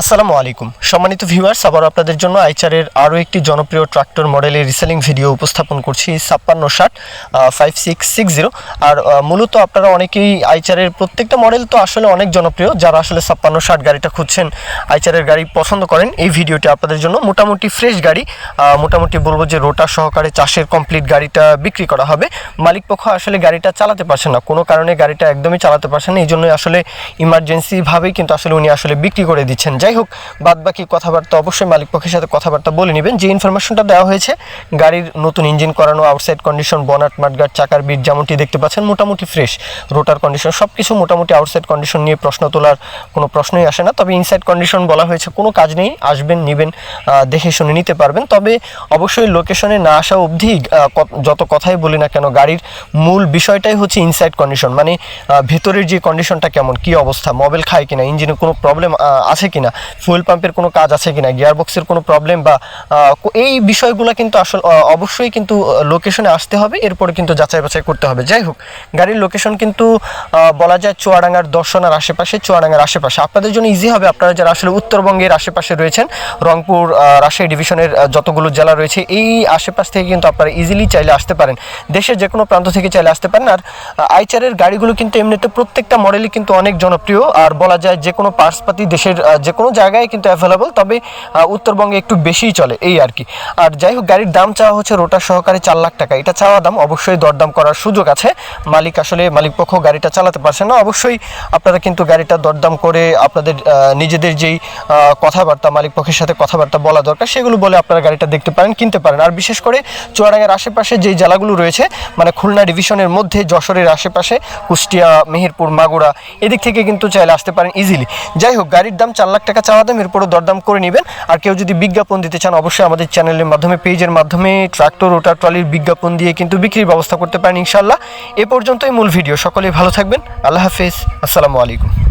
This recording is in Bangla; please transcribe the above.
আসসালামু আলাইকুম। সম্মানিত ভিউয়ার্স আবার আপনাদের জন্য আইচারের আরও একটি জনপ্রিয় ট্রাক্টর মডেলের রিসেলিং ভিডিও উপস্থাপন করছি, ছাপ্পান্ন ষাট ফাইভ সিক্স সিক্স জিরো আর মূলত আপনারা অনেকেই আইচারের প্রত্যেকটা মডেল তো আসলে অনেক জনপ্রিয়, যারা আসলে ছাপ্পান্ন ষাট গাড়িটা খুঁজছেন, আইচারের গাড়ি পছন্দ করেন, এই ভিডিওটি আপনাদের জন্য। মোটামুটি ফ্রেশ গাড়ি মোটামুটি বলব যে রোটার সহকারে চাষের কমপ্লিট গাড়িটা বিক্রি করা হবে। মালিক পক্ষ আসলে গাড়িটা চালাতে পারছেন না, কোনো কারণে গাড়িটা একদমই চালাতে পারছেন না, এই জন্যই আসলে ইমার্জেন্সিভাবেই কিন্তু আসলে উনি আসলে বিক্রি করে দিচ্ছেন। যাই হোক বাদ বাকি কথাবার্তা অবশ্যই মালিক পক্ষের সাথে কথাবার্তা বলে নেবেন। যে ইনফরমেশনটা দেওয়া হয়েছে, গাড়ির নতুন ইঞ্জিন করানো আউটসাইড কন্ডিশন বনাট মাঠগাট, চাকার বিট যেমনটি দেখতে পাচ্ছেন, মোটামুটি ফ্রেশ রোটার কন্ডিশন সব কিছু মোটামুটি আউটসাইড কন্ডিশন নিয়ে প্রশ্ন তোলার কোনো প্রশ্নই আসে না। তবে ইনসাইড কন্ডিশন বলা হয়েছে, কোনো কাজ নেই, আসবেন, নেবেন দেখে শুনে নিতে পারবেন। তবে অবশ্যই লোকেশনে না আসা অবধি যত কথাই বলি না কেন, গাড়ির মূল বিষয়টাই হচ্ছে ইনসাইড কন্ডিশন মানে ভেতরের যে কন্ডিশনটা কেমন, কি অবস্থা মোবাইল খায় কিনা ইঞ্জিনে কোনো প্রবলেম আছে কিনা ফুয়েল পাম্পের কোনো কাজ আছে কিনা গিয়ার বক্সের কোনো প্রবলেম বা এই বিষয়গুলো কিন্তু আসলে অবশ্যই কিন্তু লোকেশনে আসতে হবে, এরপরে কিন্তু যাচাই বাছাই করতে হবে। যাই হোক, গাড়ির লোকেশন কিন্তু বলা যায় চুয়াডাঙ্গার দর্শনার আশেপাশে, চুয়াডাঙ্গার আশেপাশে। আপনাদের জন্য ইজি হবে, আপনারা যারা আসলে উত্তরবঙ্গের আশেপাশে রয়েছেন, রংপুর রাজশাহী ডিভিশনের যতগুলো জেলা রয়েছে, এই আশেপাশ থেকে কিন্তু আপনারা ইজিলি চাইলে আসতে পারেন। দেশের যে কোনো প্রান্ত থেকে চাইলে আসতে পারেন। আর আইচারের গাড়িগুলো কিন্তু এমনিতে প্রত্যেকটা মডেলই কিন্তু অনেক জনপ্রিয়। আর বলা যায় যে কোনো পার্সপাতি দেশের যে কোনো জায়গায় কিন্তু অ্যাভেলেবল তবে উত্তরবঙ্গে একটু বেশিই চলে, এই আর কি। আর যাই হোক, গাড়ির দাম চাওয়া হচ্ছে রোটার সহকারে চার লাখ টাকা। এটা চাওয়া দাম অবশ্যই দরদাম করার সুযোগ আছে। মালিক আসলে, মালিক পক্ষ গাড়িটা চালাতে পারছে না। অবশ্যই আপনারা কিন্তু গাড়িটা দরদাম করে আপনাদের নিজেদের যেই কথাবার্তা, মালিক পক্ষের সাথে কথাবার্তা বলা দরকার, সেগুলো বলে আপনারা গাড়িটা দেখতে পারেন, কিনতে পারেন। আর বিশেষ করে চুয়াডাঙ্গার আশেপাশে যেই জেলাগুলো রয়েছে মানে খুলনা ডিভিশনের মধ্যে, যশোরের আশেপাশে, কুষ্টিয়া, মেহেরপুর, মাগুরা, এদিক থেকে কিন্তু চাইলে আসতে পারেন ইজিলি যাই হোক, গাড়ির দাম চার লাখ টাকা চাওয়া দাম, এরপরও দরদাম করে নেবেন। আর কেউ যদি বিজ্ঞাপন দিতে চান, অবশ্যই আমাদের চ্যানেলের মাধ্যমে, পেজের মাধ্যমে, ট্রাক্টর, রোটার, ট্রলির বিজ্ঞাপন দিয়ে কিন্তু বিক্রির ব্যবস্থা করতে পারেন ইনশাল্লাহ এ পর্যন্তই মূল ভিডিও। সকলেই ভালো থাকবেন। আল্লাহ হাফিজ। আসসালামু আলাইকুম।